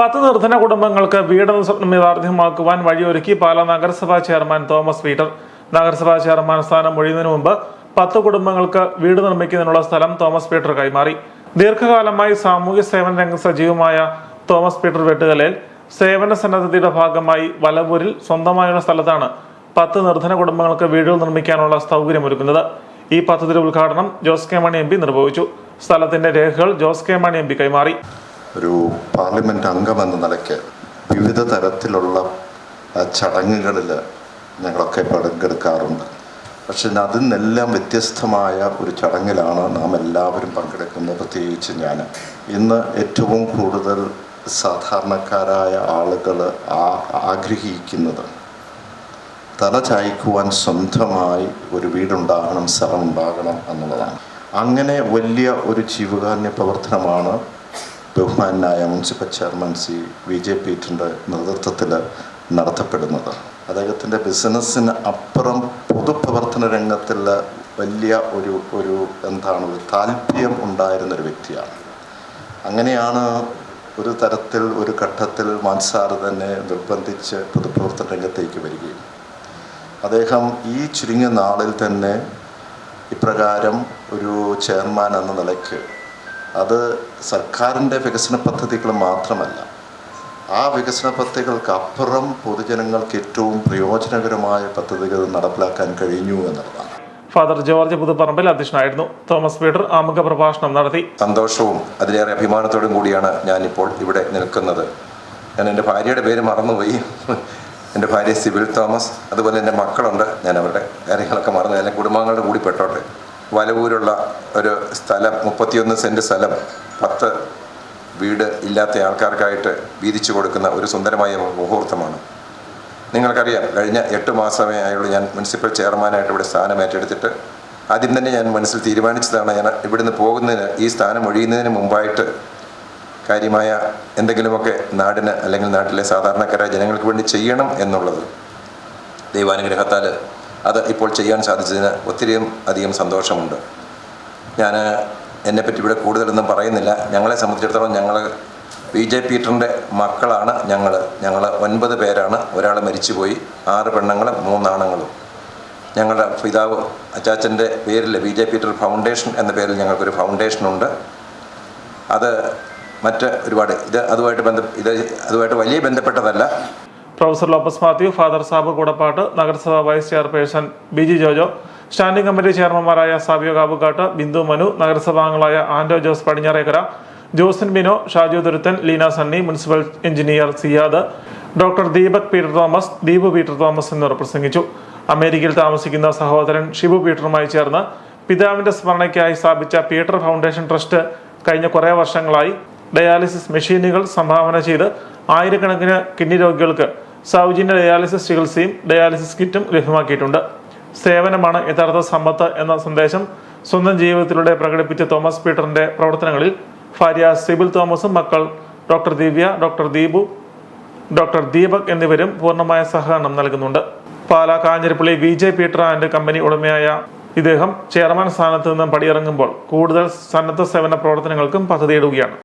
പത്ത് നിർധന കുടുംബങ്ങൾക്ക് വീടെന്ന സ്വപ്നം യാഥാർത്ഥ്യമാക്കുവാൻ വഴിയൊരുക്കി പാലാ നഗരസഭാ ചെയർമാൻ തോമസ് പീറ്റർ നഗരസഭാ ചെയർമാൻ സ്ഥാനം ഒഴിയുന്നതിന് മുമ്പ് പത്ത് കുടുംബങ്ങൾക്ക് വീട് നിർമ്മിക്കുന്നതിനുള്ള സ്ഥലം തോമസ് പീറ്റർ കൈമാറി. ദീർഘകാലമായി സാമൂഹ്യ സേവന രംഗ സജീവമായ തോമസ് പീറ്റർ വെട്ടുകലയിൽ സേവന സന്നദ്ധതയുടെ ഭാഗമായി വലവൂരിൽ സ്വന്തമായുള്ള സ്ഥലത്താണ് പത്ത് നിർധന കുടുംബങ്ങൾക്ക് വീടുകൾ നിർമ്മിക്കാനുള്ള സൗകര്യമൊരുക്കുന്നത്. ഈ പദ്ധതിയുടെ ഉദ്ഘാടനം ജോസ് കെ മണി എം നിർവഹിച്ചു. സ്ഥലത്തിന്റെ രേഖകൾ ജോസ് കെ മണി എം കൈമാറി. ഒരു പാർലമെന്റ് അംഗമെന്ന നിലയ്ക്ക് വിവിധ തരത്തിലുള്ള ചടങ്ങുകളിൽ ഞങ്ങളൊക്കെ പങ്കെടുക്കാറുണ്ട്. പക്ഷെ അതിൽ നിന്നെല്ലാം വ്യത്യസ്തമായ ഒരു ചടങ്ങിലാണ് നാം എല്ലാവരും പങ്കെടുക്കുന്നത് പ്രത്യേകിച്ച് ഞാൻ ഇന്ന് ഏറ്റവും കൂടുതൽ സാധാരണക്കാരായ ആളുകൾ ആഗ്രഹിക്കുന്നത് തല ചായ്ക്കുവാൻ സ്വന്തമായി ഒരു വീടുണ്ടാകണം സ്ഥലം ഉണ്ടാകണം എന്നുള്ളതാണ്. അങ്ങനെ വലിയ ഒരു ജീവകാരുണ്യ പ്രവർത്തനമാണ് ബഹുമാനായ municipal chairman C V J പീറ്ററിന്റെ നേതൃത്വത്തിൽ നടത്തപ്പെടുന്നത്. അദ്ദേഹത്തിന്റെ ബിസിനസ്സിന് അപ്പുറം പൊതുപ്രവർത്തന രംഗത്തിൽ വലിയ ഒരു ഒരു എന്താണ് ഒരു താല്പര്യം ഉണ്ടായിരുന്നൊരു വ്യക്തിയാണ്. അങ്ങനെയാണ് ഒരു തരത്തിൽ ഒരു ഘട്ടത്തിൽ മാൻസാർ തന്നെ നിർബന്ധിച്ച് പൊതുപ്രവർത്തന രംഗത്തേക്ക് വരികയും അദ്ദേഹം ഈ ചുരുങ്ങിയ നാളിൽ തന്നെ ഇപ്രകാരം ഒരു ചെയർമാൻ എന്ന നിലയ്ക്ക് അത് സർക്കാരിന്റെ വികസന പദ്ധതികൾ മാത്രമല്ല ആ വികസന പദ്ധതികൾക്ക് അപ്പുറം പൊതുജനങ്ങൾക്ക് ഏറ്റവും പ്രയോജനകരമായ പദ്ധതികൾ നടപ്പിലാക്കാൻ കഴിഞ്ഞു എന്നുള്ളതാണ്. ഫാദർ ജോർജ് പുതുപറമ്പിൽ അധ്യക്ഷനായിരുന്നു. തോമസ് പീറ്റർ ആമുഖ പ്രഭാഷണം നടത്തി. സന്തോഷവും അതിലേറെ അഭിമാനത്തോടും കൂടിയാണ് ഞാനിപ്പോൾ ഇവിടെ നിൽക്കുന്നത്. ഞാൻ എന്റെ ഭാര്യയുടെ പേര് മറന്നുപോയി. എന്റെ ഭാര്യ സിബിൽ തോമസ് അതുപോലെ എന്റെ മക്കളുണ്ട്. ഞാൻ അവരുടെ കാര്യങ്ങളൊക്കെ മറന്നു. എന്റെ കുടുംബാംഗങ്ങളുടെ കൂടി പെട്ടോട്ടെ. വലവൂരുള്ള ഒരു സ്ഥലം മുപ്പത്തിയൊന്ന് സെന്റ് സ്ഥലം പത്ത് വീട് ഇല്ലാത്ത ആൾക്കാർക്കായിട്ട് വീതിച്ചു കൊടുക്കുന്ന ഒരു സുന്ദരമായ മുഹൂർത്തമാണ്. നിങ്ങൾക്കറിയാം കഴിഞ്ഞ എട്ട് മാസമേ ആയുള്ളൂ ഞാൻ മുനിസിപ്പൽ ചെയർമാനായിട്ട് ഇവിടെ സ്ഥാനം ഏറ്റെടുത്തിട്ട്. ആദ്യം തന്നെ ഞാൻ മനസ്സിൽ തീരുമാനിച്ചതാണ് ഞാൻ ഇവിടുന്ന് പോകുന്നതിന് ഈ സ്ഥാനം ഒഴിയുന്നതിന് മുമ്പായിട്ട് കാര്യമായ എന്തെങ്കിലുമൊക്കെ നാടിന് അല്ലെങ്കിൽ നാട്ടിലെ സാധാരണക്കാരായ ജനങ്ങൾക്ക് വേണ്ടി ചെയ്യണം എന്നുള്ളത്. ദൈവാനുഗ്രഹത്താൽ അത് ഇപ്പോൾ ചെയ്യാൻ സാധിച്ചതിന് ഒത്തിരിയും അധികം സന്തോഷമുണ്ട്. ഞാൻ എന്നെപ്പറ്റി ഇവിടെ കൂടുതലൊന്നും പറയുന്നില്ല. ഞങ്ങളെ സംബന്ധിച്ചിടത്തോളം ഞങ്ങൾ ബി ജെ പീറ്ററിന്റെ മക്കളാണ് ഞങ്ങൾ ഞങ്ങൾ ഒൻപത് പേരാണ്. ഒരാൾ മരിച്ചുപോയി. ആറ് പെണ്ണുങ്ങളും മൂന്നാണുങ്ങളും ഞങ്ങളുടെ പിതാവ് അച്ചാച്ചന്റെ പേരിൽ ബി ജെ പീറ്റർ ഫൗണ്ടേഷൻ എന്ന പേരിൽ ഞങ്ങൾക്കൊരു ഫൗണ്ടേഷനുണ്ട് അത് മറ്റ് ഒരുപാട് ഇത് അതുമായിട്ട് ബന്ധ ഇത് അതുമായിട്ട് വലിയ ബന്ധപ്പെട്ടതല്ല. Professor Lopez Mathew father Sab Koodappattu നഗരസഭാ vice chairperson Biji Jojo standing committee ചെയർമാൻമാരായ സാബിയോ Kabukkattu Bindu Manu നഗരസഭാംഗങ്ങളായ Anto Jose Padinjarekkara Josin Bino Shaju Thuruthan Leena Sunny municipal engineer Siyad doctor Deepak Peter Thomas Deepu Peter Thomas എന്നിവർ പ്രസംഗിച്ചു. അമേരിക്കയിൽ താമസിക്കുന്ന സഹോദരൻ ഷിബു പീറ്ററുമായി ചേർന്ന് പിതാവിന്റെ സ്മരണയ്ക്കായി സ്ഥാപിച്ച പീറ്റർ ഫൗണ്ടേഷൻ ട്രസ്റ്റ് കഴിഞ്ഞ കുറേ വർഷങ്ങളായി ഡയാലിസിസ് മെഷീനുകൾ സംഭാവന ചെയ്ത് ആയിരക്കണക്കിന് കിഡ്നി രോഗികൾക്ക് സൗജന്യ ഡയാലിസിസ് ചികിത്സയും ഡയാലിസിസ് കിറ്റും ലഭ്യമാക്കിയിട്ടുണ്ട്. സേവനമാണ് യഥാർത്ഥ സമ്പത്ത് എന്ന സന്ദേശം സ്വന്തം ജീവിതത്തിലൂടെ പ്രകടിപ്പിച്ച തോമസ് പീറ്ററിന്റെ പ്രവർത്തനങ്ങളിൽ ഭാര്യ സിബിൽ തോമസും മക്കൾ doctor Divya doctor Deepu doctor Deepak എന്നിവരും പൂർണമായ സഹകരണം നൽകുന്നുണ്ട്. Pala Kanjirappally V J Peter and company ഉടമയായ ഇദ്ദേഹം ചെയർമാൻ സ്ഥാനത്ത് നിന്നും പടിയിറങ്ങുമ്പോൾ കൂടുതൽ സന്നദ്ധ സേവന പ്രവർത്തനങ്ങൾക്കും പദ്ധതിയിടുകയാണ്.